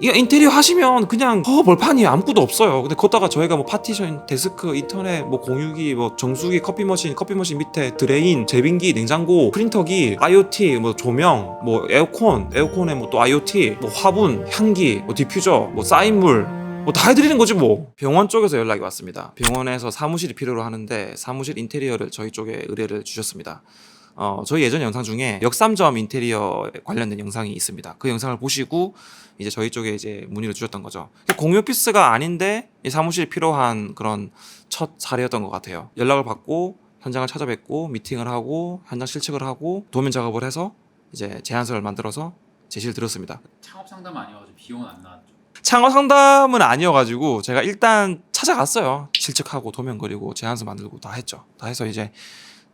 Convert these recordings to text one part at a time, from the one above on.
이거 인테리어 하시면 그냥 허 벌판이 아무것도 없어요. 근데 거기다가 저희가 뭐 파티션, 데스크, 인터넷, 뭐 공유기, 뭐 정수기, 커피 머신, 커피 머신 밑에 드레인, 제빙기, 냉장고, 프린터기, IoT, 뭐 조명, 뭐 에어컨, 에어컨에 뭐 또 IoT, 뭐 화분, 향기, 뭐 디퓨저, 뭐 쌓인물, 뭐다 해드리는 거지 뭐. 병원 쪽에서 연락이 왔습니다. 병원에서 사무실이 필요로 하는데 사무실 인테리어를 저희 쪽에 의뢰를 주셨습니다. 어, 저희 예전 영상 중에 역삼점 인테리어 관련된 영상이 있습니다. 그 영상을 보시고 이제 저희 쪽에 이제 문의를 주셨던 거죠. 공유 오피스가 아닌데 이 사무실이 필요한 그런 첫 사례였던 것 같아요. 연락을 받고 현장을 찾아뵙고 미팅을 하고 현장 실측을 하고 도면 작업을 해서 이제 제안서를 만들어서 제시를 드렸습니다. 창업 상담 아니어가지고 비용은 안 나왔죠. 창업 상담은 아니어가지고 제가 일단 찾아갔어요. 실측하고 도면 그리고 제안서 만들고 다 했죠. 다 해서 이제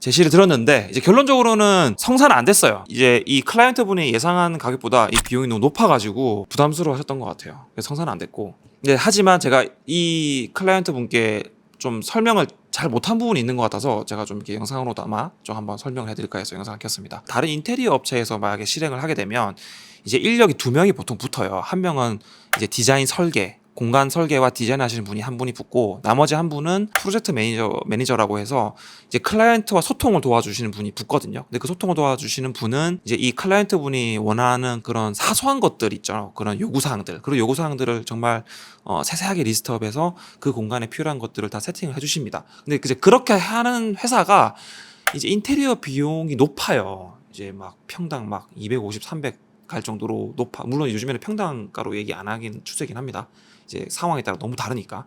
제시를 들었는데 이제 결론적으로는 성사는 안 됐어요. 이제 이 클라이언트 분이 예상한 가격보다 이 비용이 너무 높아가지고 부담스러워하셨던 것 같아요. 그래서 성사는 안 됐고. 근데 하지만 제가 이 클라이언트 분께 좀 설명을 잘 못한 부분이 있는 것 같아서 제가 좀 이렇게 영상으로도 아마 좀 한번 설명을 해드릴까 해서 영상을 켰습니다. 다른 인테리어 업체에서 만약에 실행을 하게 되면 이제 인력이 두 명이 보통 붙어요. 한 명은 이제 디자인 설계, 공간 설계와 디자인 하시는 분이 한 분이 붙고 나머지 한 분은 프로젝트 매니저 매니저라고 해서 이제 클라이언트와 소통을 도와주시는 분이 붙거든요. 근데 그 소통을 도와주시는 분은 이제 이 클라이언트 분이 원하는 그런 사소한 것들 있죠. 그런 요구 사항들. 그런 요구 사항들을 정말 어, 세세하게 리스트업해서 그 공간에 필요한 것들을 다 세팅을 해 주십니다. 근데 이제 그렇게 하는 회사가 이제 인테리어 비용이 높아요. 이제 막 평당 막 250, 300 갈 정도로 높아. 물론 요즘에는 평당가로 얘기 안 하긴 추세긴 합니다. 이제 상황에 따라 너무 다르니까.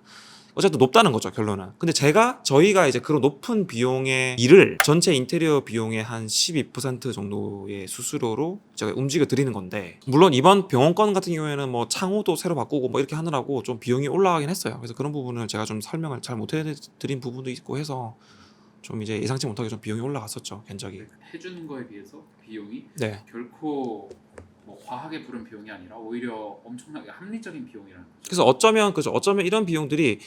어쨌든 높다는 거죠 결론은. 근데 제가 저희가 이제 그런 높은 비용의 일을 전체 인테리어 비용의 한 12% 정도의 수수료로 제가 움직여 드리는 건데 물론 이번 병원 건 같은 경우에는 뭐 창호도 새로 바꾸고 뭐 이렇게 하느라고 좀 비용이 올라가긴 했어요. 그래서 그런 부분을 제가 좀 설명을 잘 못 해드린 부분도 있고 해서 좀 이제 예상치 못하게 좀 비용이 올라갔었죠 견적이. 해주는 거에 비해서 비용이 네. 결코 뭐 과하게 부른 비용이 아니라 오히려 엄청나게 합리적인 비용이라는 거죠. 그래서 어쩌면 그죠 어쩌면 이런 비용들이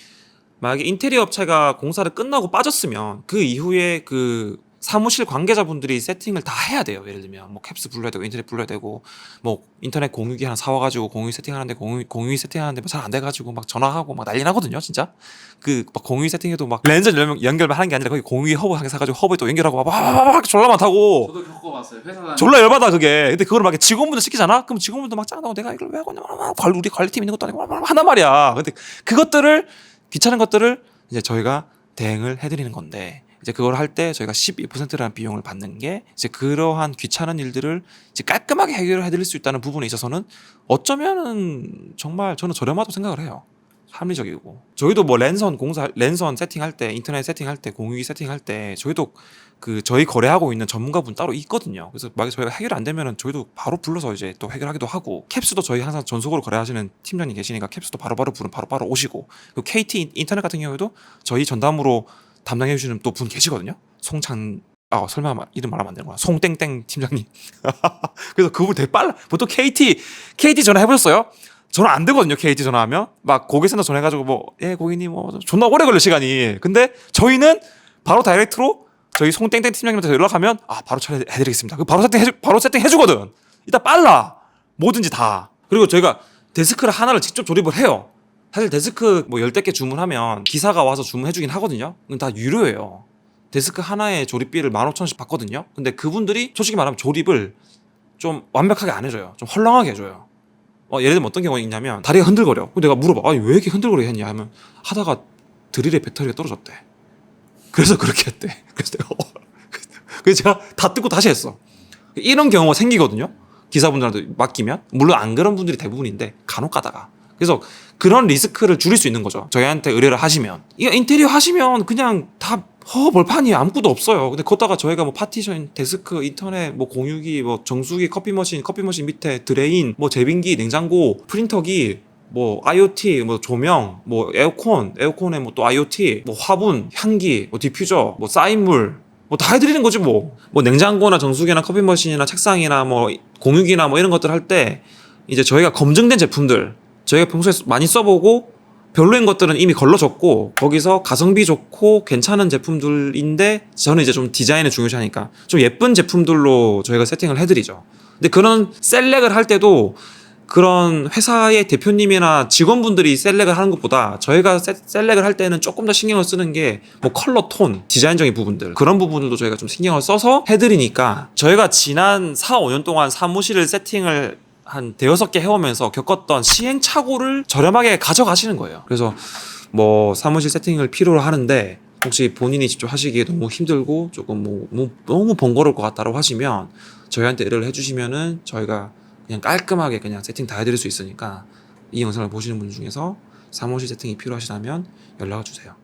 만약에 인테리어 업체가 공사를 끝나고 빠졌으면 그 이후에 그 사무실 관계자분들이 세팅을 다 해야 돼요. 예를 들면 뭐 캡스 불러야 되고 인터넷 불러야 되고 뭐 인터넷 공유기 하나 사와가지고 공유 세팅하는데 공유 공유 세팅하는데 잘 안 돼가지고 막 전화하고 막 난리 나거든요. 진짜 그 막 공유 세팅해도 막 렌즈 연결, 연결만 하는 게 아니라 거기 공유기 허브 하게 사가지고 허브에 또 연결하고 막막 졸라 많다고. 저도 겪어봤어요. 회사 다니 졸라 열받아 그게. 근데 그걸 막 직원분들 시키잖아. 그럼 직원분들 막 짱나고 내가 이걸 왜 하냐. 막 관리 우리 관리팀 있는 것도 아니고 막 하단 말이야. 근데 그것들을 귀찮은 것들을 이제 저희가 대행을 해드리는 건데 이제 그걸 할 때 저희가 12%라는 비용을 받는 게 이제 그러한 귀찮은 일들을 이제 깔끔하게 해결을 해드릴 수 있다는 부분에 있어서는 어쩌면은 정말 저는 저렴하다고 생각을 해요. 합리적이고 저희도 뭐 랜선 공사 랜선 세팅할 때 인터넷 세팅할 때 공유기 세팅할 때 저희도 그 저희 거래하고 있는 전문가분 따로 있거든요. 그래서 만약에 저희가 해결 안 되면은 저희도 바로 불러서 이제 또 해결하기도 하고 캡스도 저희 항상 전속으로 거래하시는 팀장님 계시니까 캡스도 바로바로 부르면 바로바로 오시고 그 KT 인터넷 같은 경우에도 저희 전담으로 담당해 주시는 또 분 계시거든요. 송찬 아 설마 말- 이름 말하면 안 되는구나. 송땡땡 팀장님. 그래서 그분 되게 빨라. 보통 KT KT 전화 해보셨어요? 전화 안 되거든요. KT 전화하면 막 고객센터 전화해가지고 뭐예 고객님 뭐 존나 오래 걸려 시간이. 근데 저희는 바로 다이렉트로 저희 송땡땡 팀장님한테 연락하면 아 바로 처리해드리겠습니다. 그 바로 세팅 해주 바로 세팅 해 주거든. 일단 빨라 뭐든지 다. 그리고 저희가 데스크를 하나를 직접 조립을 해요. 사실 데스크 뭐 열댓 개 주문하면 기사가 와서 주문해주긴 하거든요. 그건 다 유료예요. 데스크 하나에 조립비를 15,000원씩 받거든요. 근데 그분들이 솔직히 말하면 조립을 좀 완벽하게 안 해줘요. 좀 헐렁하게 해줘요. 어, 예를 들면 어떤 경우가 있냐면 다리가 흔들거려. 내가 물어봐. 아니 왜 이렇게 흔들거려 했냐 하면 하다가 드릴의 배터리가 떨어졌대. 그래서 그렇게 했대. 그래서 내가 어. 그래서 제가 다 뜯고 다시 했어. 이런 경우가 생기거든요. 기사분들한테 맡기면 물론 안 그런 분들이 대부분인데 간혹 가다가 그래서 그런 리스크를 줄일 수 있는 거죠. 저희한테 의뢰를 하시면 이거 인테리어 하시면 그냥 다 허 벌판이 아무것도 없어요. 근데 거기다가 저희가 뭐 파티션, 데스크, 인터넷, 뭐 공유기, 뭐 정수기, 커피 머신, 커피 머신 밑에 드레인, 뭐 제빙기, 냉장고, 프린터기, 뭐 IoT, 뭐 조명, 뭐 에어컨, 에어컨에 뭐 또 IoT, 뭐 화분, 향기, 뭐 디퓨저, 뭐 쌓인물, 뭐 다 해드리는 거지 뭐. 뭐 냉장고나 정수기나 커피 머신이나 책상이나 뭐 공유기나 뭐 이런 것들 할 때 이제 저희가 검증된 제품들 저희가 평소에 많이 써보고 별로인 것들은 이미 걸러졌고 거기서 가성비 좋고 괜찮은 제품들인데 저는 이제 좀 디자인을 중요시하니까 좀 예쁜 제품들로 저희가 세팅을 해드리죠. 근데 그런 셀렉을 할 때도 그런 회사의 대표님이나 직원분들이 셀렉을 하는 것보다 저희가 세- 셀렉을 할 때는 조금 더 신경을 쓰는 게 뭐 컬러 톤, 디자인적인 부분들 그런 부분들도 저희가 좀 신경을 써서 해드리니까 저희가 지난 4, 5년 동안 사무실을 세팅을 한 대여섯 개 해오면서 겪었던 시행착오를 저렴하게 가져가시는 거예요. 그래서 뭐 사무실 세팅을 필요로 하는데 혹시 본인이 직접 하시기에 너무 힘들고 조금 뭐 너무, 너무 번거로울 것 같다고 하시면 저희한테 의뢰를 해주시면은 저희가 그냥 깔끔하게 그냥 세팅 다 해드릴 수 있으니까 이 영상을 보시는 분 중에서 사무실 세팅이 필요하시다면 연락을 주세요.